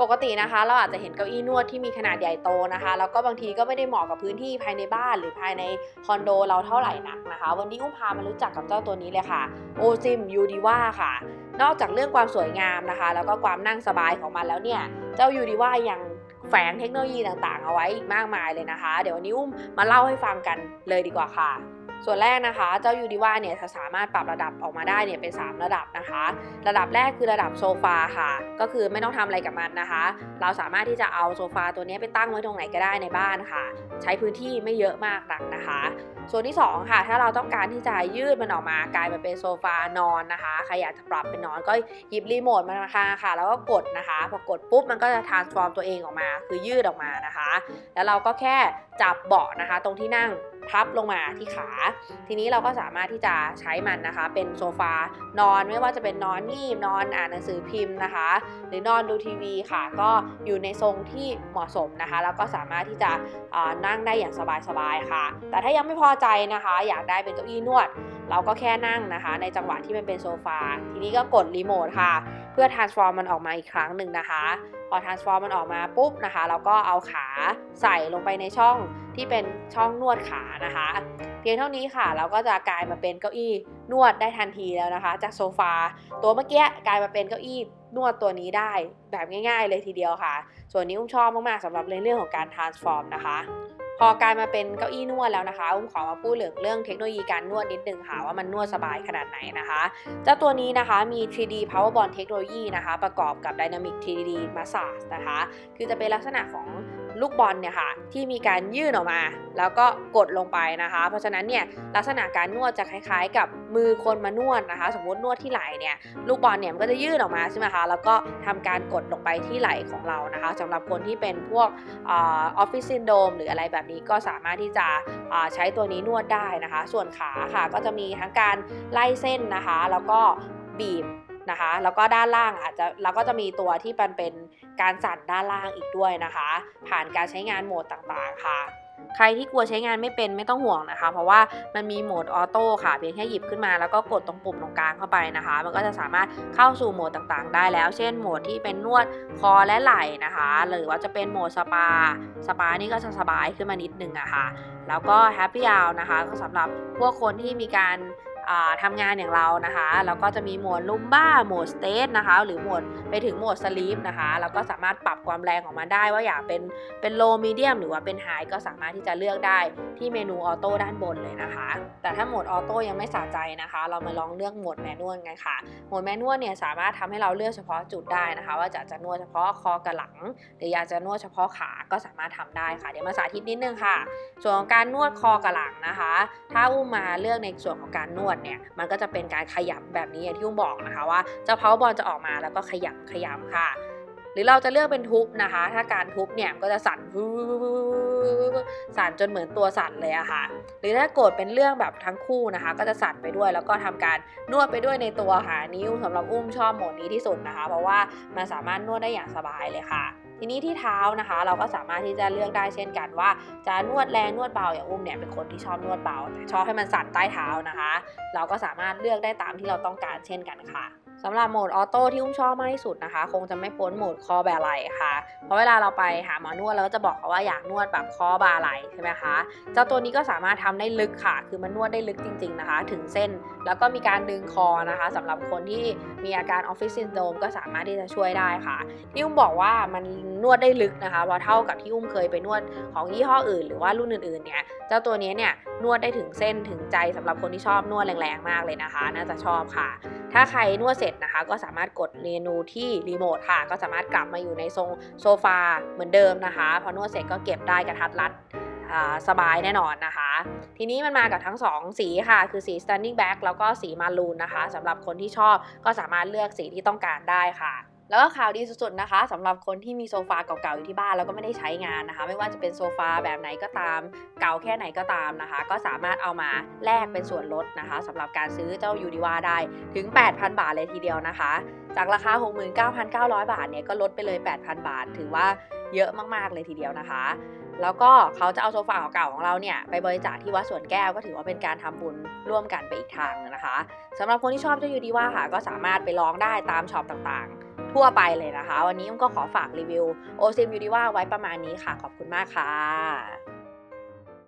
ปกตินะคะ เราอาจจะเห็นเก้าอี้นวดที่มีขนาดใหญ่โตนะคะ แล้วก็บางทีก็ไม่ได้เหมาะกับพื้นที่ภายในบ้านหรือภายในคอนโดเราเท่าไหร่นักนะคะ วันนี้อุ้มพามารู้จักกับเจ้าตัวนี้เลยค่ะโอซิมยูดีว่าค่ะ นอกจากเรื่องความสวยงามนะคะ แล้วก็ความนั่งสบายของมันแล้วเนี่ย เจ้ายูดีว่ายังแฝงเทคโนโลยีต่างๆ เอาไว้อีกมากมายเลยนะคะ เดี๋ยววันนี้อุ้มมาเล่าให้ฟังกันเลยดีกว่าค่ะ ส่วนแรกนะคะ เจ้ายูดีว่าเนี่ยจะสามารถปรับระดับออกมาได้เนี่ยเป็น 3 ระดับนะคะ ระดับแรกคือระดับโซฟาค่ะ ก็คือไม่ต้องทำอะไรกับมันนะคะ เราสามารถที่จะเอาโซฟาตัวนี้ไปตั้งไว้ตรงไหนก็ได้ในบ้านค่ะ ใช้พื้นที่ไม่เยอะมากนักนะคะ ส่วนที่ 2 ค่ะ ถ้าเราต้องการที่จะยืดมันออกมากลายมาเป็นโซฟานอนนะคะใครอยากจะปรับเป็นนอนก็หยิบรีโมทมานะคะค่ะ แล้วก็กดนะคะพอกดปุ๊บมันก็จะ transform ตัวเองออกมา คือยืดออกมานะคะ แล้วเราก็แค่จับเบาะนะคะ ตรงที่นั่ง พับลงมาที่ขา ทีนี้เราก็สามารถที่จะใช้มันนะคะ เป็นโซฟานอนไม่ว่าจะเป็นนอนงีบนอนอ่านหนังสือพิมพ์นะคะ หรือนอนดูทีวีค่ะ ก็อยู่ในทรงที่เหมาะสมนะคะ แล้วก็สามารถที่จะนั่งได้อย่างสบายๆค่ะ แต่ถ้ายังไม่พอใจนะคะ อยากได้เป็นเก้าอี้นวด เราก็แค่นั่งนะคะ ในจังหวะที่มันเป็นโซฟา ทีนี้ก็กดรีโมทค่ะ เพื่อ transform มันออกมาอีกครั้งหนึ่งนะคะ พอ transform มันออกมาปุ๊บนะคะ เราก็เอาขาใส่ลงไปในช่องที่เป็นช่องนวดขานะคะ เพียงเท่านี้ค่ะ เราก็จะกลายมาเป็นเก้าอี้นวดได้ทันทีแล้วนะคะ จากโซฟา ตัวเมื่อกี้กลายมาเป็นเก้าอี้นวดตัวนี้ได้แบบง่าย ๆ เลยทีเดียวค่ะ ส่วนนี้อุ้มชอบมากๆสำหรับในเรื่องของการ transform นะคะ พอกลายมาเป็นเก้าอี้นวดแล้วนะคะอุ้มขอมาพูดเรื่องเรื่องเทคโนโลยีการนวดนิดนึงค่ะว่ามันนวดสบายขนาดไหนนะคะเจ้าตัวนี้นะคะมี 3D Powerball เทคโนโลยีนะคะ ประกอบกับ Dynamic 3D Massage นะคะ คือจะเป็นลักษณะของ ลูกบอลเนี่ยค่ะที่มีการยื่นออกมา แล้วก็กดลงไปนะคะ เพราะฉะนั้นเนี่ยลักษณะการนวดจะคล้ายๆ กับมือคนมานวดนะคะ สมมตินวดที่ไหล่เนี่ยลูกบอลเนี่ยมันก็จะยื่นออกมาใช่ไหมคะแล้วก็ทำการกดลงไปที่ไหล่ของเรานะคะสำหรับคนที่เป็นพวกออฟฟิศซินโดมหรืออะไรแบบนี้ก็สามารถที่จะใช้ตัวนี้นวดได้นะคะ ส่วนขาค่ะก็จะมีทั้งการไล่เส้นนะคะ แล้วก็บีบ นะคะ แล้วก็ด้านล่างอาจจะเราก็จะมีตัวที่มันเป็นการสั่นด้านล่างอีกด้วยนะคะ ผ่านการใช้งานโหมดต่างๆค่ะใครที่กลัวใช้งานไม่เป็นไม่ต้องห่วงนะคะ เพราะว่ามันมีโหมดออโต้ค่ะ เพียงแค่หยิบขึ้นมาแล้วก็กดตรงปุ่มตรงกลางเข้าไปนะคะ มันก็จะสามารถเข้าสู่โหมดต่างๆ ได้แล้ว เช่นโหมดที่เป็นนวดคอและไหล่นะคะ หรือว่าจะเป็นโหมดสปา สปานี่ก็จะสบายขึ้นมานิดนึงอะค่ะ แล้วก็แฮปปี้อ r นะคะก็สำหรับพวกคนที่มีการ ทำงานอย่างเรานะคะ แล้วก็จะมีโหมดลุมบ้าโหมดสเตทนะคะ หรือโหมดไปถึงโหมดสลีปนะคะแล้วก็สามารถปรับความแรงออกมาได้ว่าอยากเป็นเป็นโลมีเดียมหรือว่าเป็นไฮก็สามารถที่จะเลือกได้ที่เมนูออโต้ด้านบนเลยนะคะ แต่ถ้าโหมดออโต้ยังไม่สะใจนะคะ เรามาลองเลือกโหมดแมนนวลกันค่ะโหมดแมนนวลเนี่ยสามารถทำให้เราเลือกเฉพาะจุดได้นะคะ ว่าจะจะนวดเฉพาะคอกับหลัง หรืออยากจะนวดเฉพาะขาก็สามารถทำได้ค่ะ เดี๋ยวมาสาธิตนิดนึงค่ะ ส่วนของการนวดคอกับหลังนะคะ ถ้าอุ้มมาเลือกในส่วนของการนวดเนี่ยมันก็จะเป็นการขยำแบบนี้อย่างที่ผมบอกนะคะว่าเจ้าเพาบอลจะออกมาแล้วก็ขยำขยำค่ะ หรือเราจะเลือกเป็นทุบนะคะ ถ้าการทุบเนี่ยก็จะสั่นสั่นจนเหมือนตัวสั่นเลยอะค่ะ หรือถ้ากดเป็นเรื่องแบบทั้งคู่นะคะ ก็จะสั่นไปด้วย แล้วก็ทำการนวดไปด้วยในตัวค่ะนิ้วสำหรับอุ้มชอบโหมดนี้ที่สุดนะคะ เพราะว่ามันสามารถนวดได้อย่างสบายเลยค่ะทีนี้ที่เท้านะคะ เราก็สามารถที่จะเลือกได้เช่นกันว่า จะนวดแรงนวดเบาอย่างอุ้มเนี่ยเป็นคนที่ชอบนวดเบาแต่ชอบให้มันสั่นใต้เท้านะคะ เราก็สามารถเลือกได้ตามที่เราต้องการเช่นกันค่ะ สำหรับโหมดออโต้ที่อุ้มชอบมากที่สุดนะคะ คงจะไม่พ้นโหมดคอแบบไหล่ค่ะ เพราะเวลาเราไปหาหมอนวดเราก็จะบอกเขาว่าอยากนวดแบบคอบาไหล่ใช่ไหมคะ เจ้าตัวนี้ก็สามารถทำได้ลึกค่ะ คือมันนวดได้ลึกจริง ๆนะคะ ถึงเส้น แล้วก็มีการดึงคอนะคะสำหรับคนที่มีอาการออฟฟิศซินโดรมก็สามารถที่จะช่วยได้ค่ะ ที่อุ้มบอกว่ามันนวดได้ลึกนะคะพราะเท่ากับที่อุ้มเคยไปนวดของยี่ห้ออื่น หรือว่ารุ่นอื่นๆเนี่ย เจ้าตัวนี้เนี่ยนวดได้ถึงเส้นถึงใจสำหรับคนที่ชอบนวดแรงๆมากเลยนะคะ น่าจะชอบค่ะ ถ้าใครนวดเสร็จนะคะ ก็สามารถกดเมนูที่รีโมทค่ะ ก็สามารถกลับมาอยู่ในทรงโซฟาเหมือนเดิมนะคะ พอนวดเสร็จก็เก็บได้กระทัดรัดสบายแน่นอนนะคะ ทีนี้มันมากับทั้ง 2 สีค่ะ คือสี standing back แล้วก็สีมารูนนะคะสำหรับคนที่ชอบก็สามารถเลือกสีที่ต้องการได้ค่ะ แล้วก็ข่าวดีสุดๆนะคะสำหรับคนที่มีโซฟาเก่าๆอยู่ที่บ้านแล้วก็ไม่ได้ใช้งานนะคะ ไม่ว่าจะเป็นโซฟาแบบไหนก็ตาม เก่าแค่ไหนก็ตามนะคะ ก็สามารถเอามาแลกเป็นส่วนลดนะคะสำหรับการซื้อเจ้ายูดีวาได้ถึง 8,000 บาทเลยทีเดียวนะคะ จากราคา 69,900 บาทเนี่ยก็ลดไปเลย 8,000 บาท ถือว่าเยอะมากๆเลยทีเดียวนะคะ แล้วก็เขาจะเอาโซฟาเก่าของเราเนี่ยไปบริจาคที่วัดสวนแก้วก็ถือว่าเป็นการทำบุญร่วมกันไปอีกทางนะคะสำหรับคนที่ชอบเจ้ายูดีว่าค่ะก็สามารถไปลองได้ตามช็อปต่างๆ ทั่วไปเลยนะคะ วันนี้อุ้มก็ขอฝากรีวิวโอซิมยูดีว่าไว้ประมาณนี้ค่ะ ขอบคุณมากค่ะ